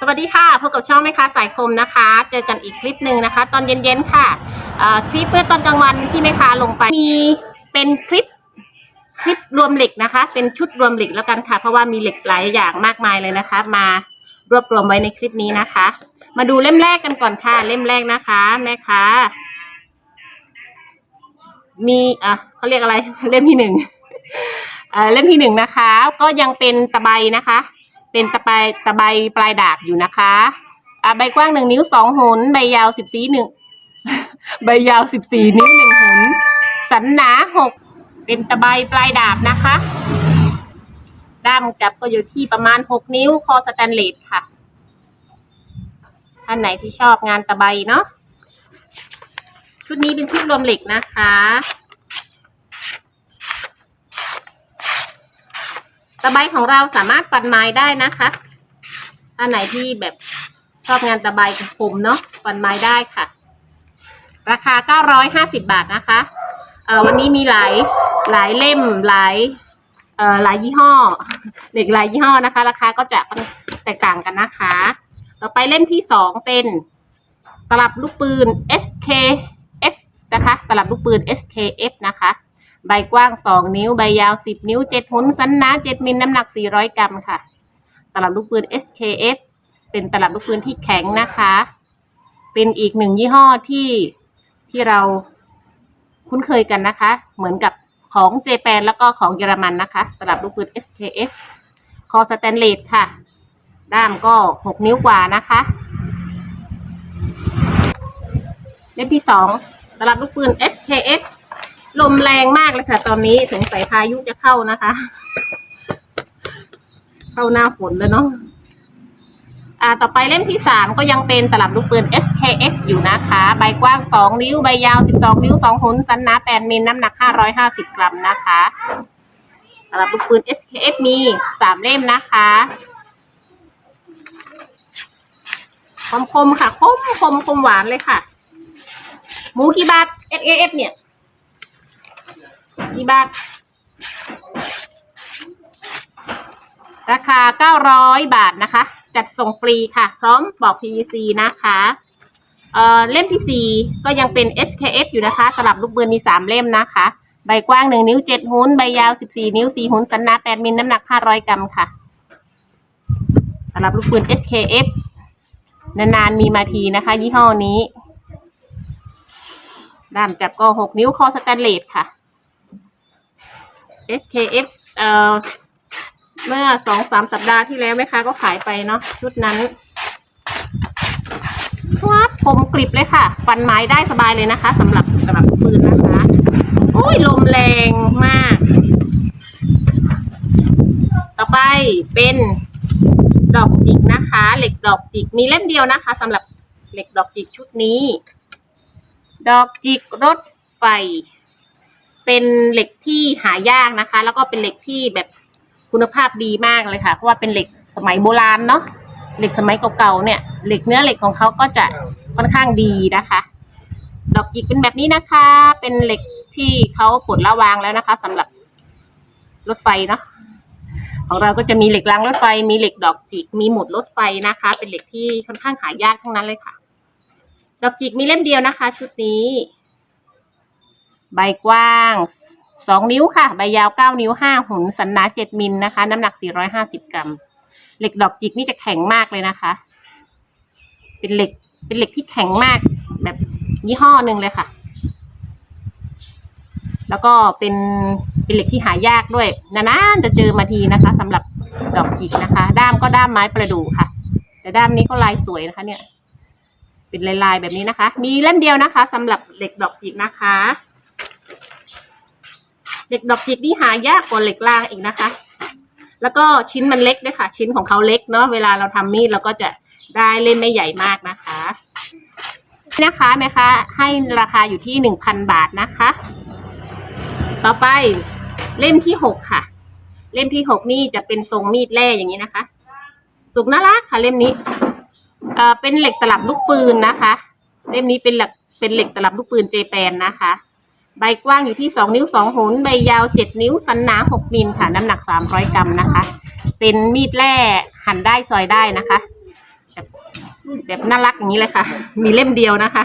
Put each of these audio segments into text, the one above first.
สวัสดีค่ะพบกับช่องแม่ค้าสายคมนะคะ เจอกันอีกคลิปหนึ่งนะคะ ตอนเย็นๆค่ะคลิปเมื่อตอนกลางวันที่แม่ค้าลงไปมีเป็นคลิปคลิปรวมเหล็กนะคะ เป็นชุดรวมเหล็กแล้วกันค่ะ เพราะว่ามีเหล็กหลายอย่างมากมายเลยนะคะ มารวบรวมไว้ในคลิปนี้นะคะ มาดูเล่มแรกกันก่อนค่ะ เล่มแรกนะคะ แม่ค้ามีอะเขาเรียกอะไรเล่มที่หนึ่งเล่มที่หนึ่งนะคะ ก็ยังเป็นตะไบนะคะ เป็นตะไบตะไบปลายดาบอยู่นะคะอ่าใบกว้างหนึ่งนิ้วสองหุนใบยาวสิบสี่หนึ่งใบยาวสิบสี่นิ้วหนึ่งหุนสันหนาหกเป็นตะไบปลายดาบนะคะด้ามจับก็อยู่ที่ประมาณหกนิ้วคอสแตนเลสค่ะท่านไหนที่ชอบงานตะไบเนาะชุดนี้เป็นชุดรวมเหล็กนะคะ ตะไบของเราสามารถฟันไม้ได้นะคะอันไหนที่แบบชอบงานตะไบคมเนาะฟันไม้ได้ค่ะ ราคา 950 บาทนะคะเอ่อวันนี้มีหลายหลายเล่มหลายเอ่อหลายยี่ห้อเด็กหลายยี่ห้อนะคะ ราคาก็จะแตกต่างกันนะคะ ต่อไปเล่มที่สองเป็นตลับลูกปืน SKF นะคะ ตลับลูกปืน SKF นะคะ ใบกว้าง 2 นิ้ว ใบยาว 10 นิ้ว 7 หุนสันหนา7 มิลน้ำหนัก 400 กรัมค่ะ ตลับลูกปืน SKF เป็นตลับลูกปืนที่แข็งนะคะ เป็นอีกหนึ่งยี่ห้อที่ที่เราคุ้นเคยกันนะคะ เหมือนกับของเจแปนแล้วก็ของเยอรมันนะคะตลับลูกปืน SKF คอสแตนเลสค่ะ ด้ามก็ 6 นิ้วกว่านะคะ เล่มที่สองตลับลูกปืน SKF ลมแรงมากเลยค่ะ ตอนนี้สงสัยพายุจะเข้านะคะ เข้าหน้าฝนแล้วเนาะอ่าต่อไปเล่มที่สามก็ยังเป็นตลับลูกปืน SKF อยู่นะคะ ใบกว้างสองนิ้ว ใบยาวสิบสองนิ้วสองหุนสันหนาแปดมิลน้ำหนักห้าร้อยห้าสิบกรัมนะคะตลับลูกปืน SKF มีสามเล่มนะคะคมคมค่ะ คมคมคมหวานเลยค่ะ หมูกี่บาท SKF เนี่ย กี่บาทราคา 900 บาทนะคะ จัดส่งฟรีค่ะ พร้อมบอก PVC นะคะเอ่อเล่มที่ 4 ก็ยังเป็น SKF อยู่นะคะ สลับลูกปืนมี 3 เล่มนะคะ ใบกว้าง 1 นิ้ว 7 หุนใบยาว 14 นิ้ว 4 หุนสันนา 8 มิล น้ำหนัก 500 กรัมค่ะสำหรับลูกปืน SKF นานๆ มีมาทีนะคะ ยี่ห้อนี้ ด้ามจับก็ 6 นิ้ว คอสแตนเลสค่ะ SKF เอ่อเมื่อสองสามสัปดาห์ที่แล้วแม่ค้าก็ขายไปเนาะชุดนั้นวับผมกริบเลยค่ะ ฟันไม้ได้สบายเลยนะคะสำหรับสำหรับปืนนะคะ โอ้ย ลมแรงมาก ต่อไปเป็นดอกจิกนะคะ เหล็กดอกจิกมีเล่มเดียวนะคะสำหรับเหล็กดอกจิกชุดนี้ ดอกจิกรถไฟ เป็นเหล็กที่หายากนะคะ แล้วก็เป็นเหล็กที่แบบคุณภาพดีมากเลยค่ะ เพราะว่าเป็นเหล็กสมัยโบราณเนาะเหล็กสมัยเก่าๆเนี่ย เหล็กเนื้อเหล็กของเขาก็จะค่อนข้างดีนะคะ ดอกจิกเป็นแบบนี้นะคะ เป็นเหล็กที่เขาปลดละวางแล้วนะคะสำหรับรถไฟเนาะของเราก็จะมีเหล็กรางรถไฟ มีเหล็กดอกจิก มีหมุดรถไฟนะคะ เป็นเหล็กที่ค่อนข้างหายากทั้งนั้นเลยค่ะ ดอกจิกมีเล่มเดียวนะคะ ชุดนี้ ใบกว้างสองนิ้วค่ะ ใบยาวเก้านิ้วห้าหุนสันหนาเจ็ดมิลนะคะ น้ำหนักสี่ร้อยห้าสิบกรัม เหล็กดอกจิกนี่จะแข็งมากเลยนะคะ เป็นเหล็ก เป็นเหล็กที่แข็งมากแบบยี่ห้อหนึ่งเลยค่ะ แล้วก็เป็น เป็นเหล็กที่หายากด้วย นานๆจะเจอมาทีนะคะสำหรับดอกจิกนะคะ ด้ามก็ด้ามไม้ประดู่ค่ะ แต่ด้ามนี้ก็ลายสวยนะคะ เนี่ย เป็นลายๆแบบนี้นะคะ มีเล่มเดียวนะคะสำหรับเหล็กดอกจิกนะคะ เหล็กดอกจิกนี่หายากกว่าเหล็กรางอีกนะคะ แล้วก็ชิ้นมันเล็กด้วยค่ะ ชิ้นของเขาเล็กเนาะเวลาเราทำมีดเราก็จะได้เล่มไม่ใหญ่มากนะคะนะคะแม่คะให้ราคาอยู่ที่หนึ่งพันบาทนะคะ ต่อไปเล่มที่หกค่ะ เล่มที่หกนี่จะเป็นทรงมีดแร่อย่างนี้นะคะ สุกน่ารักค่ะ เล่มนี้เอ่อเป็นเหล็กตลับลูกปืนนะคะ เล่มนี้เป็นเหล็กเป็นเหล็กตลับลูกปืนเจแปนนะคะ ใบกว้างอยู่ที่สองนิ้วสองหุนใบยาวเจ็ดนิ้วสันหนาหกมิลค่ะ น้ำหนักสามร้อยกรัมนะคะ เป็นมีดแร่หั่นได้ซอยได้นะคะแบบน่ารักอย่างนี้เลยค่ะ มีเล่มเดียวนะคะ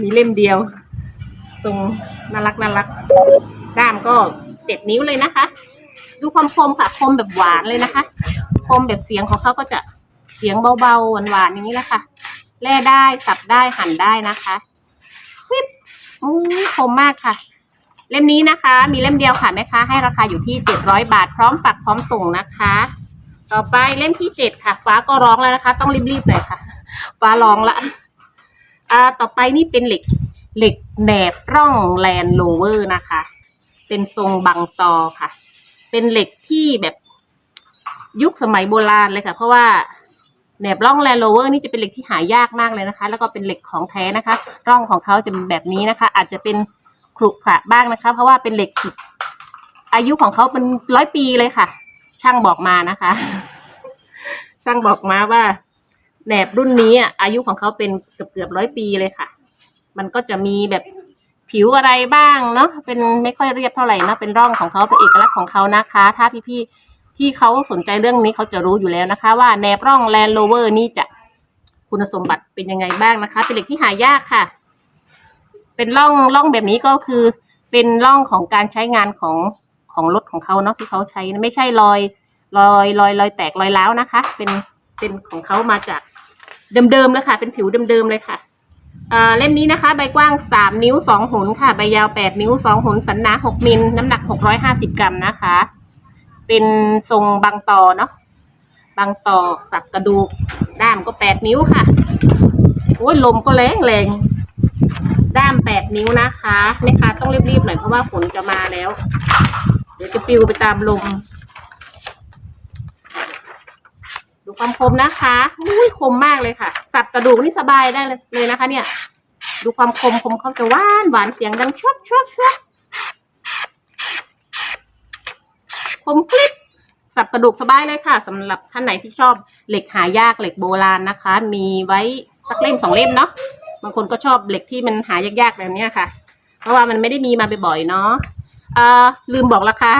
มีเล่มเดียว ตรงน่ารักน่ารักด้ามก็เจ็ดนิ้วเลยนะคะ ดูความคมค่ะคมแบบหวานเลยนะคะ คมแบบเสียงของเขาก็จะเสียงเบาๆหวานๆอย่างนี้แหละค่ะแล่ได้สับได้หั่นได้นะคะวิบอุ้ ยคมมากค่ะ เล่มนี้นะคะ มีเล่มเดียวค่ะแม่ค้าให้ราคาอยู่ที่เจ็ดร้อยบาท พร้อมฝากพร้อมส่งนะคะ ต่อไปเล่มที่เจ็ดค่ะ ฟ้าก็ร้องแล้วนะคะ ต้องรีบๆหน่อยค่ะ ฟ้าร้องละอ่าต่อไปนี่เป็นเหล็กเหล็กแหนบร่องแลนโลเวอร์นะคะ เป็นทรงบังตอค่ะ เป็นเหล็กที่แบบยุคสมัยโบราณเลยค่ะ เพราะว่า แหนบร่องแลนโลเวอร์นี่จะเป็นเหล็กที่หายากมากเลยนะคะ แล้วก็เป็นเหล็กของแท้นะคะ ร่องของเขาจะเป็นแบบนี้นะคะ อาจจะเป็นขรุขระบ้างนะคะ เพราะว่าเป็นเหล็กอายุของเขาเป็นร้อยปีเลยค่ะ ช่างบอกมานะคะ ช่างบอกมาว่าแหนบรุ่นนี้อายุของเขาเป็นเกือบเกือบร้อยปีเลยค่ะ มันก็จะมีแบบผิวอะไรบ้างเนาะเป็นไม่ค่อยเรียบเท่าไหร่เนาะเป็นร่องของเขาเป็นเอกลักษณ์ของเขานะคะ ถ้าพี่ๆ ที่เขาสนใจเรื่องนี้เขาจะรู้อยู่แล้วนะคะ ว่าแนบร่องแลนโลเวอร์นี่จะคุณสมบัติเป็นยังไงบ้างนะคะ เป็นเหล็กที่หายากค่ะ เป็นร่องร่องแบบนี้ก็คือ เป็นร่องของการใช้งานของของรถของเขาเนาะที่เขาใช้ไม่ใช่รอยรอยรอยรอยแตกรอยร้าวนะคะ เป็นเป็นของเขามาจากเดิมๆเลยค่ะ เป็นผิวเดิมๆเลยค่ะเอ่อเล่มนี้นะคะ ใบกว้างสามนิ้วสองหุนค่ะ ใบยาวแปดนิ้วสองหุนสันหนาหกมิล น้ำหนักหกร้อยห้าสิบกรัมนะคะ เป็นทรงบางต่อเนาะบางต่อสับกระดูก ด้ามก็แปดนิ้วค่ะ โอ้ยลมก็แรงแรงด้ามแปดนิ้วนะคะแม่ค้าต้องรีบๆหน่อยเพราะว่าฝนจะมาแล้ว เดี๋ยวจะปิวไปตามลม ดูความคมนะคะอุ้ยคมมากเลยค่ะ สับกระดูกนี่สบายได้เลยนะคะ เนี่ย ดูความคมคมเขาจะหวานหวานเสียงดังชวบชวบชวบ คมคลิปสับกระดูกสบายเลยค่ะสำหรับท่านไหนที่ชอบเหล็กหายากเหล็กโบราณนะคะ มีไว้สักเล่มสองเล่มเนาะบางคนก็ชอบเหล็กที่มันหายากๆแบบเนี้ยค่ะ เพราะว่ามันไม่ได้มีมาบ่อยๆเนาะเออลืมบอกราคา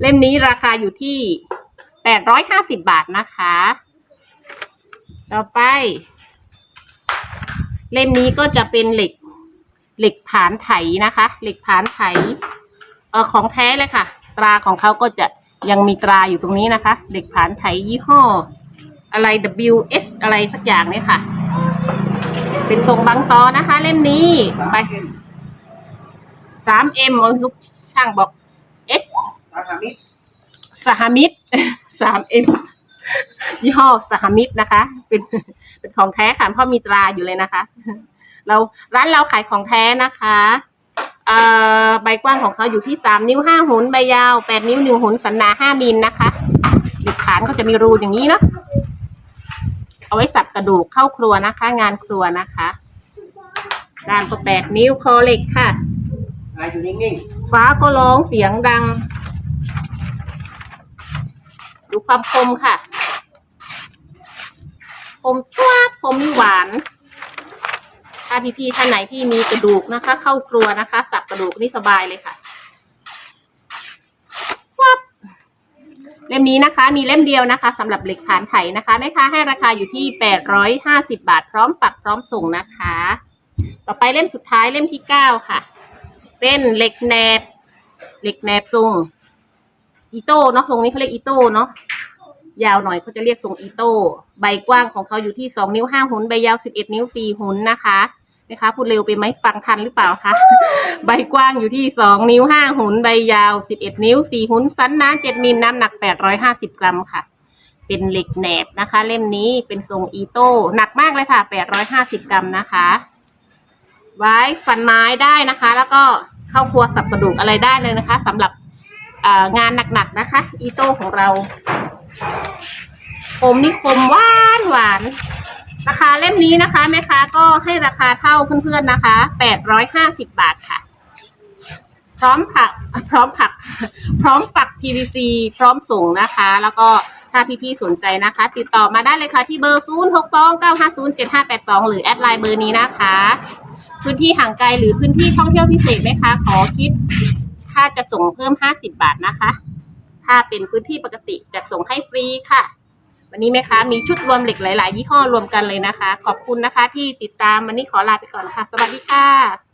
เล่มนี้ราคาอยู่ที่แปดร้อยห้าสิบบาทนะคะ ต่อไป เล่มนี้ก็จะเป็นเหล็ก เหล็กผานไถนะคะ เหล็กผานไถเออของแท้เลยค่ะ ตราของเขาก็จะยังมีตราอยู่ตรงนี้นะคะเหล็กผานไถยี่ห้อ อะไร WS อะไรสักอย่างเนี่ยค่ะ เป็นทรงบางตอนะคะ เล่มนี้ไปสามเอ็มลูกช่างบอก S สาขามิตรสหมิตรสามเอ็มยี่ห้อสหมิตรนะคะ เป็นเป็นของแท้ค่ะเพราะมีตราอยู่เลยนะคะ เราร้านเราขายของแท้นะคะ เอ่อใบกว้างของเขาอยู่ที่สามนิ้วห้าหุนใบยาวแปดนิ้วหนึ่งหุนสันหนาห้ามิลนะคะหลักฐานก็จะมีรูอย่างนี้เนาะเอาไว้สับกระดูกเข้าครัวนะคะ งานครัวนะคะด้านก็แปดนิ้วคอเหล็กค่ะลายอยู่นิ่งฟ้าก็ร้องเสียงดัง ดูความคมค่ะคมตัวคมหวาน ถ้าพี่ๆท่านไหนที่มีกระดูกนะคะ เข้าครัวนะคะ สับกระดูกนี่สบายเลยค่ะวับเล่มนี้นะคะ มีเล่มเดียวนะคะสำหรับเหล็กฐานไถนะคะแม่ค้าให้ราคาอยู่ที่แปดร้อยห้าสิบาท พร้อมปักพร้อมส่งนะคะ ต่อไปเล่มสุดท้ายเล่มที่เก้าค่ะ เป็นเหล็กแหนบเหล็กแหนบทรงอีโต้เนาะทรงนี้เขาเรียกอีโต้เนาะยาวหน่อยเขาจะเรียกทรงอีโต้ ใบกว้างของเขาอยู่ที่สองนิ้วห้าหุนใบยาวสิบเอ็ดนิ้วสี่หุนนะคะ นะคะพูดเร็วไปไหมฟังทันหรือเปล่าคะ ใบกว้างอยู่ที่สองนิ้วห้าหุนใบยาวสิบเอ็ดนิ้วสี่หุนสันหนาเจ็ดมิลน้ำหนักแปดร้อยห้าสิบกรัมค่ะ เป็นเหล็กแหนบนะคะ เล่มนี้เป็นทรงอีโต้หนักมากเลยค่ะแปดร้อยห้าสิบกรัมนะคะ ไว้ฟันไม้ได้นะคะ แล้วก็เข้าครัวสับกระดูกอะไรได้เลยนะคะสำหรับงานหนักๆนะคะ อีโต้ของเราคมนี่คมหวานหวาน ราคาเล่มนี้นะคะแม่ค้าก็ให้ราคาเท่าเพื่อนๆนะคะแปดร้อยห้าสิบบาทค่ะ พร้อมผัก พร้อมผัก พร้อมปัก PVC พร้อมส่งนะคะ แล้วก็ถ้าพี่ๆสนใจนะคะ ติดต่อมาได้เลยค่ะที่เบอร์ 0 6 2 9 5 0 7 5 8 2 หรือแอดไลน์เบอร์นี้นะคะ พื้นที่ห่างไกลหรือพื้นที่ท่องเที่ยวพิเศษไหมคะ ขอคิดค่าจะส่งเพิ่ม 50 บาทนะคะ ถ้าเป็นพื้นที่ปกติจะส่งให้ฟรีค่ะ วันนี้แม่ค้ามีชุดรวมเหล็กหลาย ๆ ยี่ห้อรวมกันเลยนะคะ ขอบคุณนะคะที่ติดตามวันนี้ขอลาไปก่อนนะคะ สวัสดีค่ะ